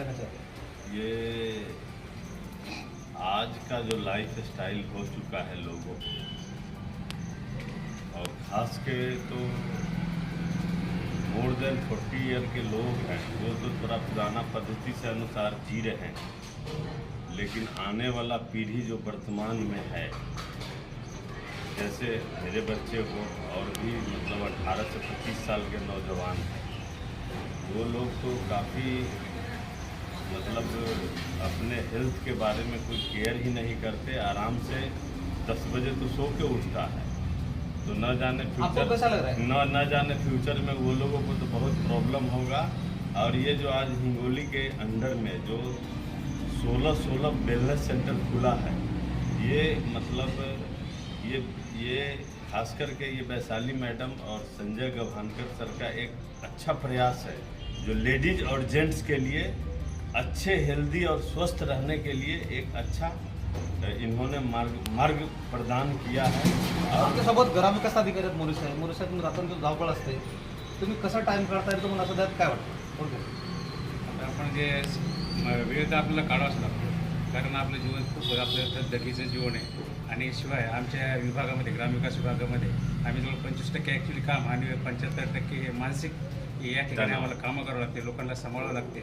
कहना चाहते हैं? ये आज का जो लाइफ स्टाइल हो चुका है लोगों को और खास के तो मोर देन फोर्टी ईयर के लोग हैं, वो तो थोड़ा पुराना पद्धति से अनुसार जी रहे हैं। लेकिन आने वाला पीढ़ी जो वर्तमान में है, जैसे मेरे बच्चे हो और भी मतलब 18 से 25 साल के नौजवान हैं, वो लोग तो काफ़ी मतलब अपने हेल्थ के बारे में कोई केयर ही नहीं करते आराम से 10 बजे तो सो के उठता है तो न जाने है? न न जाने फ्यूचर में वो लोगों को तो बहुत प्रॉब्लम होगा और ये जो आज हिंगोली के अंडर में जो 16 16 वेलनेस सेंटर खुला है ये मतलब ये ये खास करके ये वैशाली मैडम और संजय गभानकर सर का एक अच्छा प्रयास है जो लेडीज़ और जेंट्स के लिए अच्छे हेल्दी और स्वस्थ रहने के लिए एक अच्छा इन्होंने मार्ग मार्ग प्रदान किया है। और आमच्यासोबत ग्रामविकास अधिकारी आहेत मोरे साहेब मोरे साहेब रात्रंदिवस धावपळ असते। तुम्ही कसा टाइम काढता येईल तुम्हाला सध्या काय वाटतं? थोडक्यात. आता आपण जे म- वेळ तर आपल्याला काढावाच लागतो. कारण आपलं जीवन खूप आपलं दगदगीचं जीवन आहे. आणि शिवाय आमच्या विभागामध्ये ग्रामविकास विभागामध्ये आम्ही जवळ पंचवीस टक्के ॲक्च्युली काम आणि पंच्याहत्तर टक्के मानसिक या ठिकाणी. आम्हाला कामं करावं लागते लोकांना सांभाळावं लागते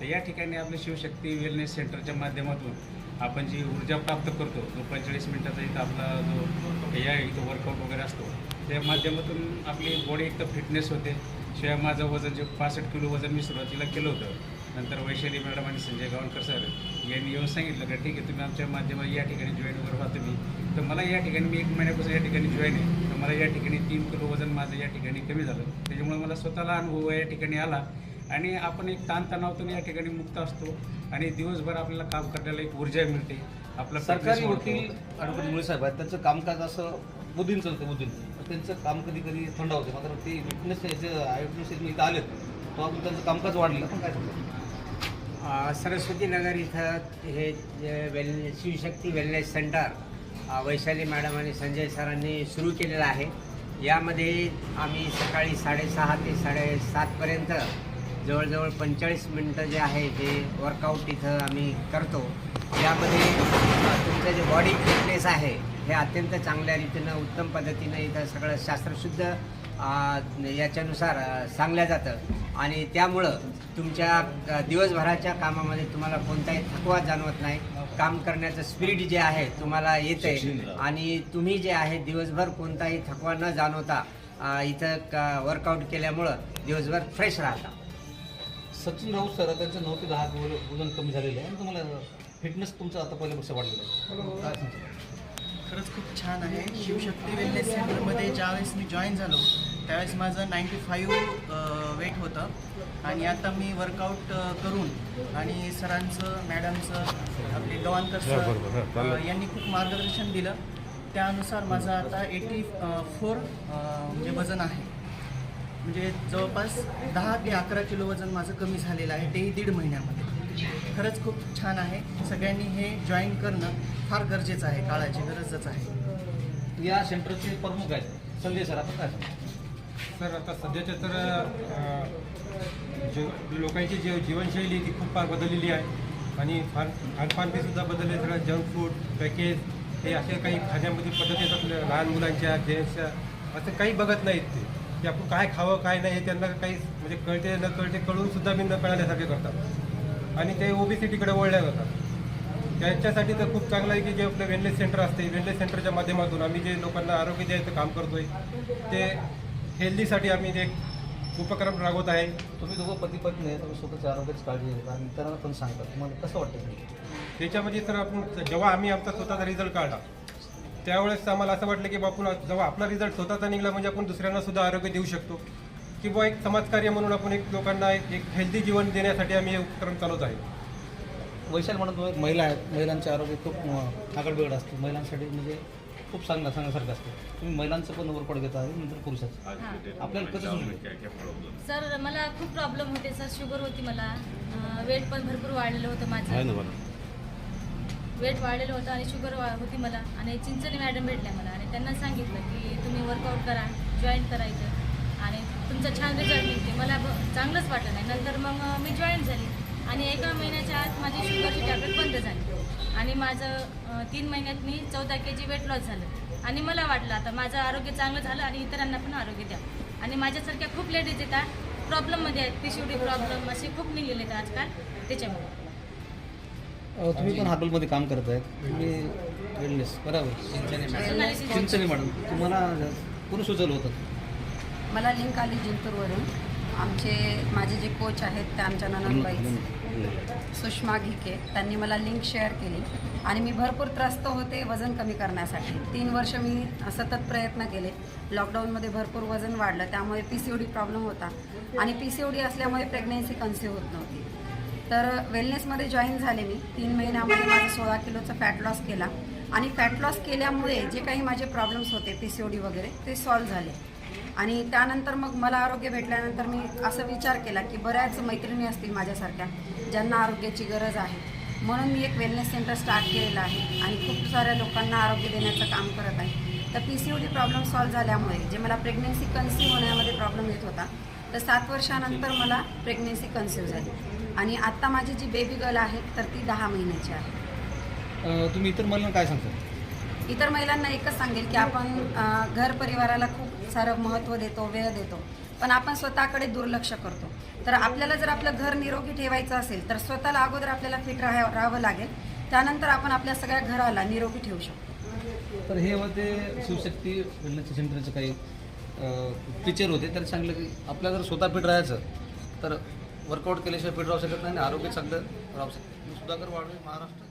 तर या ठिकाणी आपलं शिवशक्ती वेलनेस सेंटरच्या माध्यमातून आपण जी ऊर्जा प्राप्त करतो जो पंचेचाळीस मिनिटाचा इथं आपला जो या इथं वर्कआउट वगैरे असतो त्या माध्यमातून आपली बॉडी एक तर फिटनेस होते शिवाय माझं वजन जे पासष्ट किलो वजन मी सुरुवातीला केलं होतं नंतर वैशाली मॅडम आणि संजय गावणकर सर यांनी येऊन सांगितलं का ठीक आहे तुम्ही आमच्या माध्यमात या ठिकाणी जॉईन वगैरे व्हा तुम्ही. तर मला या ठिकाणी मी एक महिन्यापासून या ठिकाणी जॉईन आहे. तर मला या ठिकाणी तीन किलो वजन माझं या ठिकाणी कमी झालं. त्याच्यामुळे मला स्वतःला अनुभव या ठिकाणी आला. आणि आपण एक ताणतणावातून या ठिकाणी मुक्त असतो. आणि दिवसभर आपल्याला काम करण्याला एक ऊर्जा मिळते. आपला सरकारी वकील. ॲडव्होकेट मुळे साहेब आहेत. त्यांचं कामकाज असं बुद्धीन चालतं बुद्धीन. त्यांचं काम कधी कधी थंड होते. मात्र ते विटनेस जे आय विटनेस इथं आलेत तेव्हा आपण त्यांचं कामकाज वाढलेलं पण काय सरस्वती नगर इथं हे जे well Shivshakti wellness centre Vaishali madam आणि संजय सरांनी सुरू केलेलं आहे. यामध्ये आम्ही सकाळी साडेसहा ते साडेसातपर्यंत जवळजवळ पंचेचाळीस मिनटं जे आहे ते वर्कआउट इथं आम्ही करतो. यामध्ये तुमचं जे बॉडी फिटनेस आहे हे अत्यंत चांगल्या रीतीनं उत्तम पद्धतीनं इथं सगळं शास्त्रशुद्ध याच्यानुसार अ, सांगलं जातं. आणि त्यामुळं तुमच्या दिवसभराच्या कामामध्ये तुम्हाला कोणताही थकवा जाणवत नाही. काम करण्याचं स्पिरिट जे आहे तुम्हाला येते आणि तुम्ही जे आहे दिवसभर कोणताही थकवा न जाणवता इथं क वर्कआउट केल्यामुळं दिवसभर फ्रेश राहता. सचिन राऊत सर त्यांचं नऊ ते दहा किलो वजन कमी झालेलं आहे. आणि तुम्हाला फिटनेस तुमचं आता पहिल्यापेक्षा वाढलेलं आहे. खरंच खूप छान आहे. शिवशक्ती वेलनेस सेंटरमध्ये ज्यावेळेस मी जॉईन झालो त्यावेळेस माझं नाईंटी फाईव्ह वेट होतं. आणि आता मी वर्कआउट करून आणि सरांचं मॅडमचं आपले गवानकर सर यांनी खूप मार्गदर्शन दिलं. त्यानुसार माझं आता एटी फोर म्हणजे वजन आहे. म्हणजे जवळपास दहा ते अकरा किलो वजन माझं कमी झालेलं आहे तेही दीड महिन्यामध्ये. खरंच खूप छान आहे. सगळ्यांनी हे जॉईन करणं फार गरजेचं आहे काळाची गरजच आहे. या सेंटरचे प्रमुख आहेत. संजय सर आपण काय सर आता सध्याच्या तर जे लोकांची जी जीवनशैली ती खूप फार बदललेली आहे. आणि फार खानपानबी सुद्धा बदलले. सगळं जंक फूड पॅकेज हे असे काही खाण्यामध्ये पद्धती असतात लहान मुलांच्या जेंट्सच्या. असं काही बघत नाहीत ते. की आपण काय खावं काय नाही हे त्यांना काही म्हणजे कळते न कळते कळून सुद्धा मी न कळण्यासारखे करतात. आणि ते ओबीसीटीकडे वळल्या जातात. त्यांच्यासाठी तर खूप चांगलं आहे की जे आपलं वेलनेस सेंटर असते. वेलनेस सेंटरच्या माध्यमातून आम्ही जे लोकांना आरोग्य द्यायचं काम करतोय ते हेल्दीसाठी आम्ही जे उपक्रम राबवत आहे. तुम्ही दोघं पती पत्नी आहे तुम्ही स्वतःच्या आरोग्याची काळजी घेता आणि इतरांना पण सांगता. तुम्हाला कसं वाटतं ते? त्याच्यामध्ये सर आपण जेव्हा आम्ही आमचा स्वतःचा रिझल्ट काढला त्यावेळेस आम्हाला असं वाटलं की बापून जेव्हा आपला रिझल्ट स्वतःचा निघला म्हणजे आपण दुसऱ्यांना सुद्धा आरोग्य देऊ शकतो. किंवा एक समाजकार्य म्हणून आपण एक लोकांना एक एक हेल्दी जीवन देण्यासाठी आम्ही हे उपक्रम चालवत आहे. वैशाल एक महिला आहेत महिलांचे आरोग्य खूप आगड बिघड असते. महिलांसाठी म्हणजे खूप चांगलं सांगण्यासारखं असतं. तुम्ही महिलांचं पण वर्कआउट घेता आहे नंतर पुरुषाचं. आपल्याला कसं समजेल? प्रॉब्लम सर मला खूप प्रॉब्लेम होते सर. शुगर होती मला. वेट पण भरपूर वाढलेलं होतं माझं. वेट वाढलेलं होतं आणि शुगर वा होती मला. आणि चिंचणी मॅडम भेटल्या मला. आणि त्यांना सांगितलं की तुम्ही वर्कआउट करा जॉईन करायचं आणि तुमचा छान रिझल्ट निघते. मला ब- चांगलंच वाटलं नाही. नंतर मग मी जॉईन झाली. आणि एका महिन्याच्या आत माझी शुगरची टॅब्लेट बंद झाली. आणि माझं तीन महिन्यात मी चौदा के जी वेट लॉस झालं. आणि मला वाटलं आता माझं आरोग्य चांगलं झालं आणि इतरांना पण आरोग्य द्या. आणि माझ्यासारख्या खूप लेडीज येतात प्रॉब्लेममध्ये आहेत पी प्रॉब्लेम असे खूप निघलेले आहेत आजकाल. त्याच्यामुळे. तुम्ही पण हॉटेलमध्ये काम करत आहेत तुम्ही वेलनेस बरोबर? चिंचणे मॅडम तुम्हाला कोणी सुचवलं होतं? मला लिंक आली जिंतूरवरून. आमचे माझे जे कोच आहेत ते आमच्या ननदबाई सुषमा घिके त्यांनी मला लिंक शेअर केली. आणि मी भरपूर त्रस्त होते वजन कमी करण्यासाठी. तीन वर्ष मी सतत प्रयत्न केले. लॉकडाऊनमध्ये भरपूर वजन वाढलं. त्यामुळे P C O D problem होता. आणि पी सी ओ डी असल्यामुळे प्रेग्नेन्सी कन्सिव्ह होत नव्हती. तर वेलनेसमध्ये जॉईन झाले मी. तीन महिन्यामध्ये माझा सोळा किलोचा फॅट लॉस केला. आणि फॅट लॉस केल्यामुळे जे काही माझे प्रॉब्लेम्स होते पी सी ओ डी वगैरे ते सॉल्व्ह झाले. आणि त्यानंतर मग मला आरोग्य भेटल्यानंतर मी असं विचार केला की बऱ्याच मैत्रिणी असतील माझ्यासारख्या ज्यांना आरोग्याची गरज आहे. म्हणून मी एक वेलनेस सेंटर स्टार्ट केलेलं आहे आणि खूप साऱ्या लोकांना आरोग्य देण्याचं काम करत आहे. तर P C O D problem solve झाल्यामुळे जे मला प्रेग्नेन्सी कन्सिव्ह होण्यामध्ये प्रॉब्लेम येत होता तर सात वर्षानंतर मला प्रेग्नेन्सी कन्सिव्ह झाली. आणि आत्ता माझी जी बेबी गर्ल आहे तर ती दहा महिन्याची आहे. तुम्ही इतर मला काय सांगता? इतर महिलांना एकच सांगेल की आपण घर परिवाराला खूप सारं महत्त्व देतो वेळ देतो पण आपण स्वतःकडे दुर्लक्ष करतो. तर आपल्याला जर आपलं घर निरोगी ठेवायचं असेल तर स्वतःला अगोदर आपल्याला फिट राहा राहावं लागेल. त्यानंतर आपण आपल्या सगळ्या घराला निरोगी ठेवू शकतो. तर हे होते शिवशक्ती वेलनेस सेंटरचं काही टीचर होते. तर सांगलं की आपल्याला जर स्वतः फिट राहायचं तर वर्कआउट केल्याशिवाय फिट राहू शकत नाही आणि आरोग्य चांगलं राहू शकतं. सुधाकर वाढवे महाराष्ट्र.